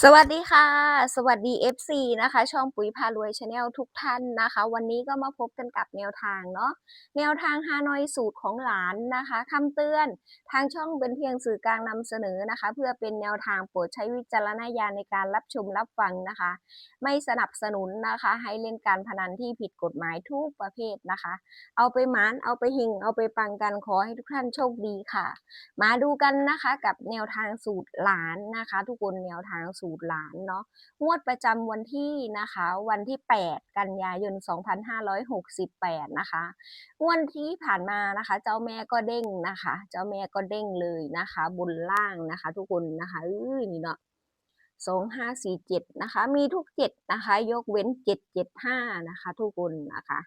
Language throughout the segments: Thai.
สวัสดีค่ะ สวัสดี FC นะคะ ช่องปุ๋ยพารวยชาแนลทุกท่านนะคะ วันนี้ก็มาพบกันกับแนวทางเนาะแนวทางฮานอยสูตรของหลานนะคะคำเตือนทางช่องเป็นเพียงสื่อกลางนำเสนอนะคะ เพื่อเป็นแนวทางโปรดใช้วิจารณญาณในการรับชมรับฟังนะคะ ไม่สนับสนุนนะคะ ให้เล่นการพนันที่ผิดกฎหมายทุกประเภทนะคะ เอาไปหมานเอาไปหิงเอาไปปังกันขอให้ทุกท่านโชคดีค่ะ มาดูกันนะคะกับแนวทางสูตรหลานนะคะ ทุกคนแนวทางสูตรหลานเนาะงวดประจำวันที่นะคะ วันที่ 8 กันยายน 2568 นะคะงวดที่ผ่านมานะคะ เจ้าแม่ก็เด้งนะคะ เจ้าแม่ก็เด้งเลยนะคะ บนล่างนะคะ ทุกคนนะคะเอ้อนี่เนาะ สองห้าสี่เจ็ดนะคะ มีทุกเจ็ดนะคะ ยกเว้นเจ็ดเจ็ดห้านะคะ ทุกคนนะคะ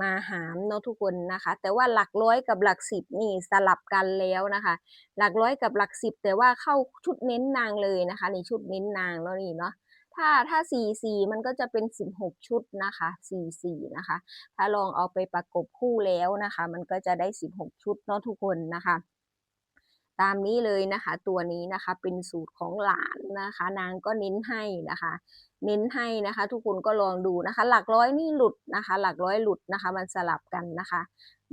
มาหามเนาะทุกคนนะคะ แต่ว่าหลักร้อยกับหลักสิบนี่สลับกันแล้วนะคะ หลักร้อยกับหลักสิบแต่ว่าเข้าชุดเน้นนางเลยนะคะในชุดเน้นนางแล้วนี่เนาะถ้าถ้าสี่สี่มันก็จะเป็นสิบหกชุดนะคะสี่สี่นะคะ ถ้าลองเอาไปประกบคู่แล้วนะคะ มันก็จะได้สิบหกชุดเนาะทุกคนนะคะ ตามนี้เลยนะคะ ตัวนี้นะคะเป็นสูตรของหลานนะคะ นางก็เน้นให้นะคะ เน้นให้นะคะ ทุกคนก็ลองดูนะคะ หลักร้อยนี่หลุดนะคะ หลักร้อยหลุดนะคะ มันสลับกันนะคะ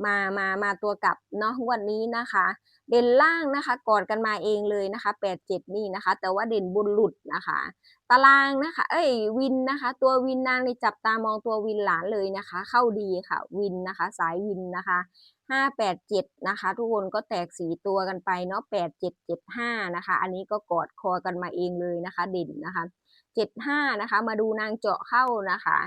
มามามาตัวกลับเนาะวันนี้นะคะ เด่นล่างนะคะกอดกันมาเองเลยนะคะแปดเจ็ดนี่นะคะ แต่ว่าเด่นบุญหลุดนะคะ ตารางนะคะ เอ้ยวินนะคะ ตัววินนางในจับตามองตัววินหลานเลยนะคะ เข้าดีค่ะวินนะคะ สายวินนะคะห้าแปดเจ็ดนะคะ ทุกคนก็แตกสีตัวกันไปเนาะแปดเจ็ดเจ็ดห้านะคะ อันนี้ก็กอดคอกันมาเองเลยนะคะ เด่นนะคะ จ็ดห้านะคะ มาดูนางเจาะเข้านะคะ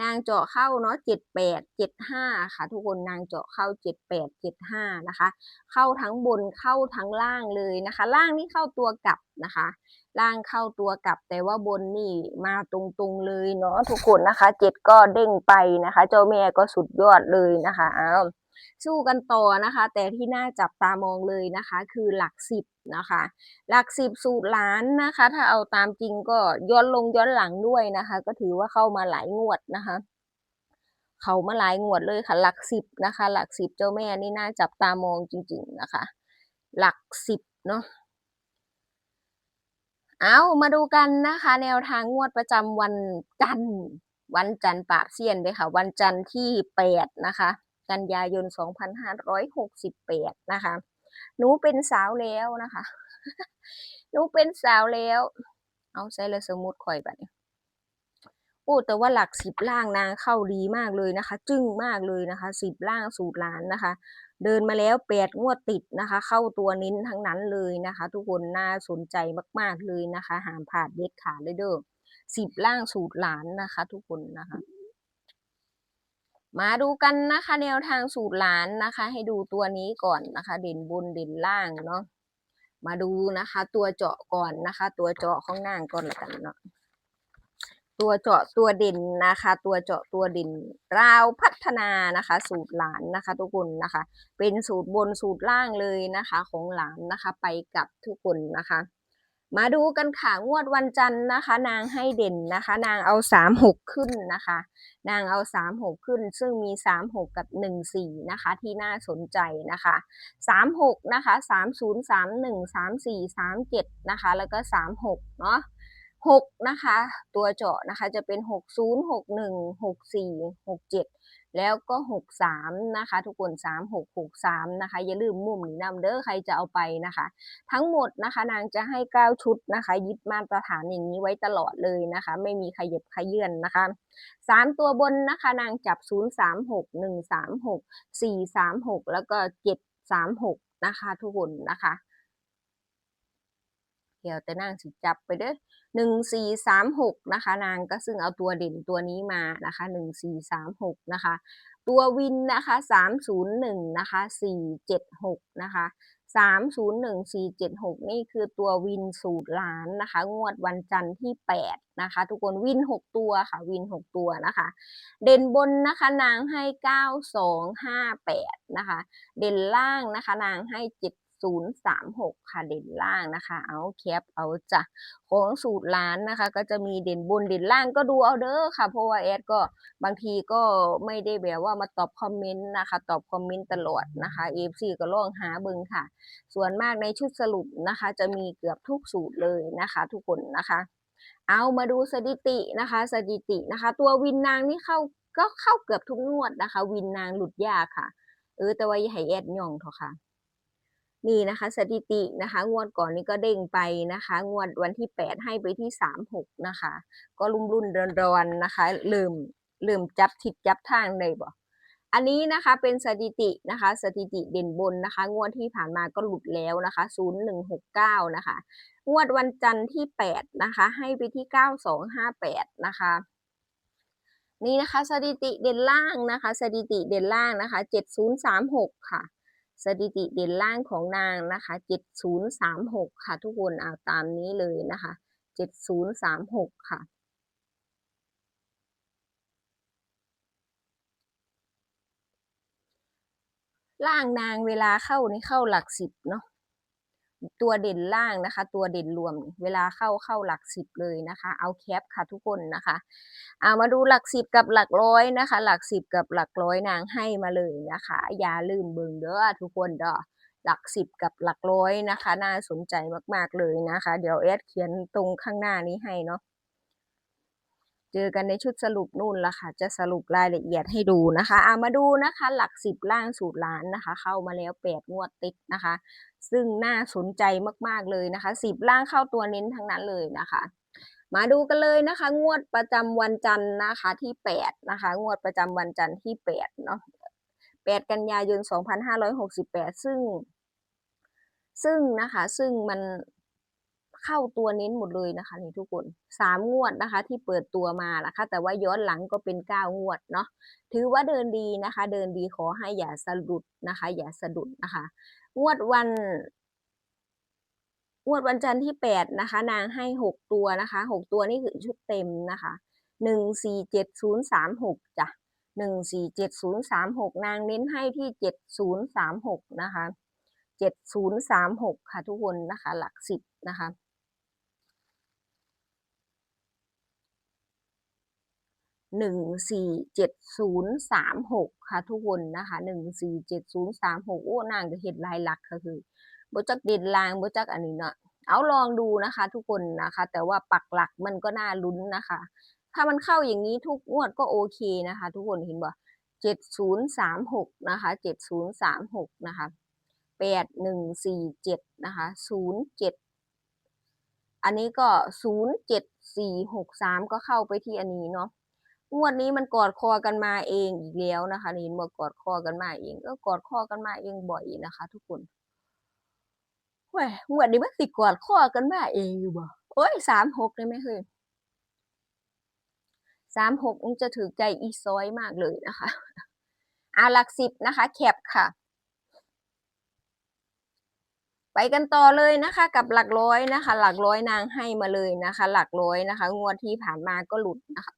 นางเจาะเข้าเนาะเจ็ดแปดเจ็ดห้าค่ะ ทุกคนนางเจาะเข้าเจ็ดแปดเจ็ดห้านะคะ เข้าทั้งบนเข้าทั้งล่างเลยนะคะ ล่างนี่เข้าตัวกลับนะคะ ล่างเข้าตัวกลับแต่ว่าบนนี่มาตรงๆเลยเนาะทุกคนนะคะเจ็ดก็เด้งไปนะคะ เจ้าแม่ก็สุดยอดเลยนะคะอ้าว สู้กันต่อนะคะ แต่ที่น่าจับตามองเลยนะคะ คือหลักสิบนะคะ หลักสิบสูตรล้านนะคะ ถ้าเอาตามจริงก็ย้อนลงย้อนหลังด้วยนะคะ ก็ถือว่าเข้ามาหลายงวดนะคะเขามาหลายงวดเลยค่ะ หลักสิบนะคะ หลักสิบเจ้าแม่นี่น่าจับตามองจริง ๆนะคะ หลักสิบเนาะเอามาดูกันนะคะ แนวทางงวดประจำวันจันทร์วันจันทร์ปราบเซียนเลยค่ะ วันจันทร์ที่แปดนะคะ กันยายน 2568 นะคะ หนูเป็นสาวแล้วนะคะ หนูเป็นสาวแล้ว เอาใส่เลยสมุดข่อยบัดนี้โอ้ แต่ว่าหลักสิบล่างนางเข้าดีมากเลยนะคะ จึ้งมากเลยนะคะสิบล่างสูตรล้านนะคะ เดินมาแล้วแปดงวดติดนะคะ เข้าตัวนิ้นทั้งนั้นเลยนะคะ ทุกคนน่าสนใจมาก ๆเลยนะคะหามผ่าดเด็ดขาดเลยเด้อสิบล่างสูตรหลานนะคะ ทุกคนนะคะ มาดูกันนะคะแนวทางสูตรหลานนะคะ ให้ดูตัวนี้ก่อนนะคะ เด่นบนเด่นล่างเนาะมาดูนะคะ ตัวเจาะก่อนนะคะ ตัวเจาะของนางก่อนละกันเนาะตัวเจาะตัวเด่นนะคะ ตัวเจาะตัวเด่นราวพัฒนานะคะ สูตรหลานนะคะ ทุกคนนะคะ เป็นสูตรบนสูตรล่างเลยนะคะ ของหลานนะคะ ไปกับทุกคนนะคะ มาดูกันค่ะงวดวันจันทร์นะคะ นางให้เด่นนะคะ นางเอาสามหกขึ้นนะคะ นางเอาสามหกขึ้น ซึ่งมีสามหกกับหนึ่งสี่นะคะ ที่น่าสนใจนะคะสามหกนะคะสามศูนย์สามหนึ่งสามสี่สามเจ็ดนะคะ แล้วก็สามหกเนาะหกนะคะ ตัวเจาะนะคะจะเป็นหกศูนย์หกหนึ่งหกสี่หกเจ็ด แล้วก็หกสามนะคะ ทุกคนสามหกหกสามนะคะ อย่าลืมมุมนี้นำเด้อใครจะเอาไปนะคะ ทั้งหมดนะคะ นางจะให้เก้าชุดนะคะ ยึดมาตรฐานอย่างนี้ไว้ตลอดเลยนะคะ ไม่มีขยับขยื่นนะคะสามตัวบนนะคะ นางจับศูนย์สามหกหนึ่งสามหกสี่สามหกแล้วก็เจ็ดสามหกนะคะ ทุกคนนะคะ เดี๋ยวแต่นางสิจับไปเด้อ หนึ่งสี่สามหกนะคะ นางก็ซึ่งเอาตัวเด่นตัวนี้มานะคะหนึ่งสี่สามหกนะคะ ตัววินนะคะสามศูนย์หนึ่งนะคะสี่เจ็ดหกนะคะสามศูนย์หนึ่งสี่เจ็ดหกนี่คือตัววินสูตรล้านนะคะ งวดวันจันทร์ที่แปดนะคะ ทุกคนวินหกตัวค่ะวินหกตัวนะคะ เด่นบนนะคะนางให้เก้าสองห้าแปดนะคะ เด่นล่างนะคะนางให้เจ็ด ศูนย์สามหกค่ะเด่นล่างนะคะ เอาแคปเอาจ้ะของสูตรล้านนะคะ ก็จะมีเด่นบนเด่นล่างก็ดูเอาเด้อค่ะ เพราะว่าแอดก็บางทีก็ไม่ได้แบบว่ามาตอบคอมเมนต์นะคะ ตอบคอมเมนต์ตลอดนะคะเอฟซีก็ลองหาเบิงค่ะ ส่วนมากในชุดสรุปนะคะ จะมีเกือบทุกสูตรเลยนะคะ ทุกคนนะคะ เอามาดูสถิตินะคะ สถิตินะคะ ตัววินนางนี่เข้าก็เข้าเกือบทุกงวดนะคะ วินนางหลุดยากค่ะ เออแต่ว่าให้แอดย่องเถอะค่ะ นี่นะคะสถิตินะคะงวดก่อนนี้ก็เด้งไปนะคะ งวดวันที่ 8 ให้ไปที่36นะคะ ก็รุ่มรุ่นรอนๆนะคะเริ่มเริ่มจับทิศจับทางเลยบ่อันนี้นะคะเป็นสถิตินะคะสถิติเด่นบนนะคะ งวดที่ผ่านมาก็หลุดแล้วนะคะ 0169 นะคะ งวดวันจันทร์ที่ 8 นะคะ ให้ไปที่ 9258 นะคะนี่นะคะสถิติเด่นล่างนะคะสถิติเด่นล่างนะคะ 7036 ค่ะ สถิติเด่นล่างของนางนะคะ7036 ค่ะ ทุกคนเอาตามนี้เลยนะคะ 7036 ค่ะล่างนางเวลาเข้านี่เข้าหลักสิบเนาะ ตัวเด่นล่างนะคะ ตัวเด่นรวมเวลาเข้าเข้าหลักสิบเลยนะคะ เอาแคปค่ะทุกคนนะคะเอามาดูหลักสิบกับหลักร้อยนะคะ หลักสิบกับหลักร้อยนางให้มาเลยนะคะ อย่าลืมเบิ่งเด้อทุกคนเด้อหลักสิบกับหลักร้อยนะคะ น่าสนใจมากๆเลยนะคะ เดี๋ยวแอดเขียนตรงข้างหน้านี้ให้เนาะ เจอกันในชุดสรุปนู่นละค่ะ จะสรุปรายละเอียดให้ดูนะคะเอามาดูนะคะ หลักสิบล่างสูตรล้านนะคะ เข้ามาแล้วแปดงวดติดนะคะ ซึ่งน่าสนใจมากๆเลยนะคะสิบล่างเข้าตัวเน้นทั้งนั้นเลยนะคะ มาดูกันเลยนะคะ งวดประจำวันจันทร์นะคะที่แปดนะคะ งวดประจำวันจันทร์ที่แปดเนาะแปดกันยายนสองพันห้าร้อยหกสิบแปดซึ่ง ซึ่งนะคะ ซึ่งมัน เข้าตัวเน้นหมดเลยนะคะนี่ทุกคนสามงวดนะคะ ที่เปิดตัวมานะคะ แต่ว่าย้อนหลังก็เป็นเก้างวดเนาะถือว่าเดินดีนะคะ เดินดีขอให้อย่าสะดุดนะคะ อย่าสะดุดนะคะ งวดวันงวดวันจันทร์ที่แปดนะคะ นางให้หกตัวนะคะหกตัวนี่คือชุดเต็มนะคะหนึ่งสี่เจ็ดศูนย์สามหกจ้ะหนึ่งสี่เจ็ดศูนย์สามหกนางเน้นให้ที่เจ็ดศูนย์สามหกนะคะเจ็ดศูนย์สามหกค่ะทุกคนนะคะ หลักสิบนะคะ หนึ่งสี่เจ็ดศูนย์สามหกค่ะทุกคนนะคะหนึ่งสี่เจ็ดศูนย์สามหกโอ้นางก็เห็นลายหลักก็คือบจักเด่นลางบจักอันนี้เนาะเอาลองดูนะคะ ทุกคนนะคะ แต่ว่าปักหลักมันก็น่าลุ้นนะคะ ถ้ามันเข้าอย่างนี้ทุกงวดก็โอเคนะคะ ทุกคนเห็นบ่เจ็ดศูนย์สามหกนะคะเจ็ดศูนย์สามหกนะคะแปดหนึ่งสี่เจ็ดนะคะศูนย์เจ็ดอันนี้ก็ศูนย์เจ็ดสี่หกสามก็เข้าไปที่อันนี้เนาะ งวดนี้มันกอดคอกันมาเองอีกแล้วนะคะนี่บอกอดคอกันมาเอง ก็กอดคอกันมาเองบ่อยนะคะ ทุกคนเว้ยงวดนี้มันสิกอดคอกันมาเองอยู่บ่โอ้ยสามหกเลยไหมเฮ้ยสามหกมันจะถือใจอีซอยมากเลยนะคะอาหลักสิบนะคะ แคปค่ะ ไปกันต่อเลยนะคะ กับหลักร้อยนะคะ หลักร้อยนางให้มาเลยนะคะ หลักร้อยนะคะ งวดที่ผ่านมาก็หลุดนะคะ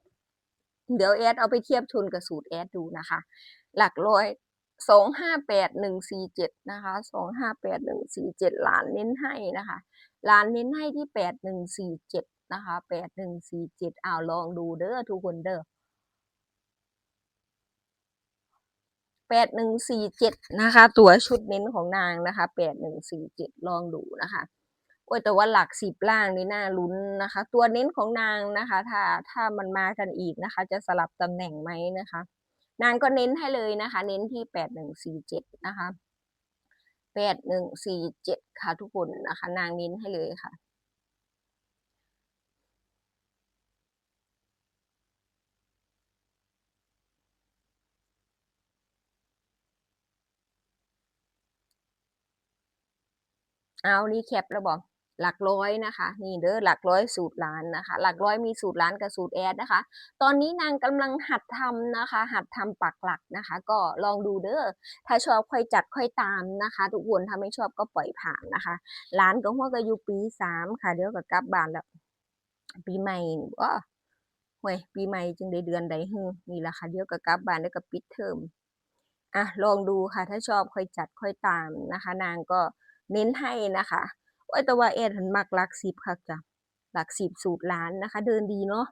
เดี๋ยวแอดเอาไปเทียบทุนกับสูตรแอดดูนะคะ หลักร้อยสองห้าแปดหนึ่งสี่เจ็ดนะคะสองห้าแปดหนึ่งสี่เจ็ดล้านเน้นให้นะคะล้านเน้นให้ที่แปดหนึ่งสี่เจ็ดนะคะแปดหนึ่งสี่เจ็ดเอาลองดูเด้อทุกคนเด้อแปดหนึ่งสี่เจ็ดนะคะ ตัวชุดเน้นของนางนะคะแปดหนึ่งสี่เจ็ดลองดูนะคะ โอ้ยแต่ว่าหลักสิบล่างนี่น่าลุ้นนะคะ ตัวเน้นของนางนะคะ ถ้าถ้ามันมากันอีกนะคะ จะสลับตำแหน่งไหมนะคะ นางก็เน้นให้เลยนะคะ เน้นที่แปดหนึ่งสี่เจ็ดนะคะแปดหนึ่งสี่เจ็ดค่ะทุกคนนะคะ นางเน้นให้เลยค่ะเอานี่แคปแล้วบอก หลักร้อยนะคะ นี่เด้อหลักร้อยสูตรล้านนะคะ หลักร้อยมีสูตรล้านกับสูตรแอดนะคะ ตอนนี้นางกำลังหัดทำนะคะ หัดทำปักหลักนะคะ ก็ลองดูเด้อถ้าชอบค่อยจัดค่อยตามนะคะ ทุกคนถ้าไม่ชอบก็ปล่อยผ่านนะคะร้านก็หัวก็อยู่ปีสามค่ะเดี๋ยวก็กลับบ้านแล้ว ปีใหม่ว้าห่วยปีใหม่จึงได้เดือนใดฮึนี่แหละค่ะเดี๋ยวก็กลับบ้านแล้วก็ปิดเทอมอะลองดูค่ะถ้าชอบค่อยจัดค่อยตามนะคะ นางก็เน้นให้นะคะ โอ้ยแต่ว่าแอดหันมักหลักสิบค่ะจ้ะหลักสิบสูตรล้านนะคะ เดินดีเนาะ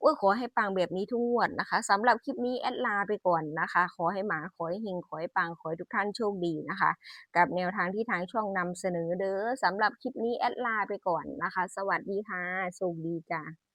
โอ้ยขอให้ปังแบบนี้ทุกงวดนะคะสำหรับคลิปนี้แอดลาไปก่อนนะคะ ขอให้หมาขอให้เฮงขอให้ปังขอให้ทุกท่านโชคดีนะคะ กับแนวทางที่ทางช่องนำเสนอเด้อสำหรับคลิปนี้แอดลาไปก่อนนะคะ สวัสดีค่ะโชคดีจ้า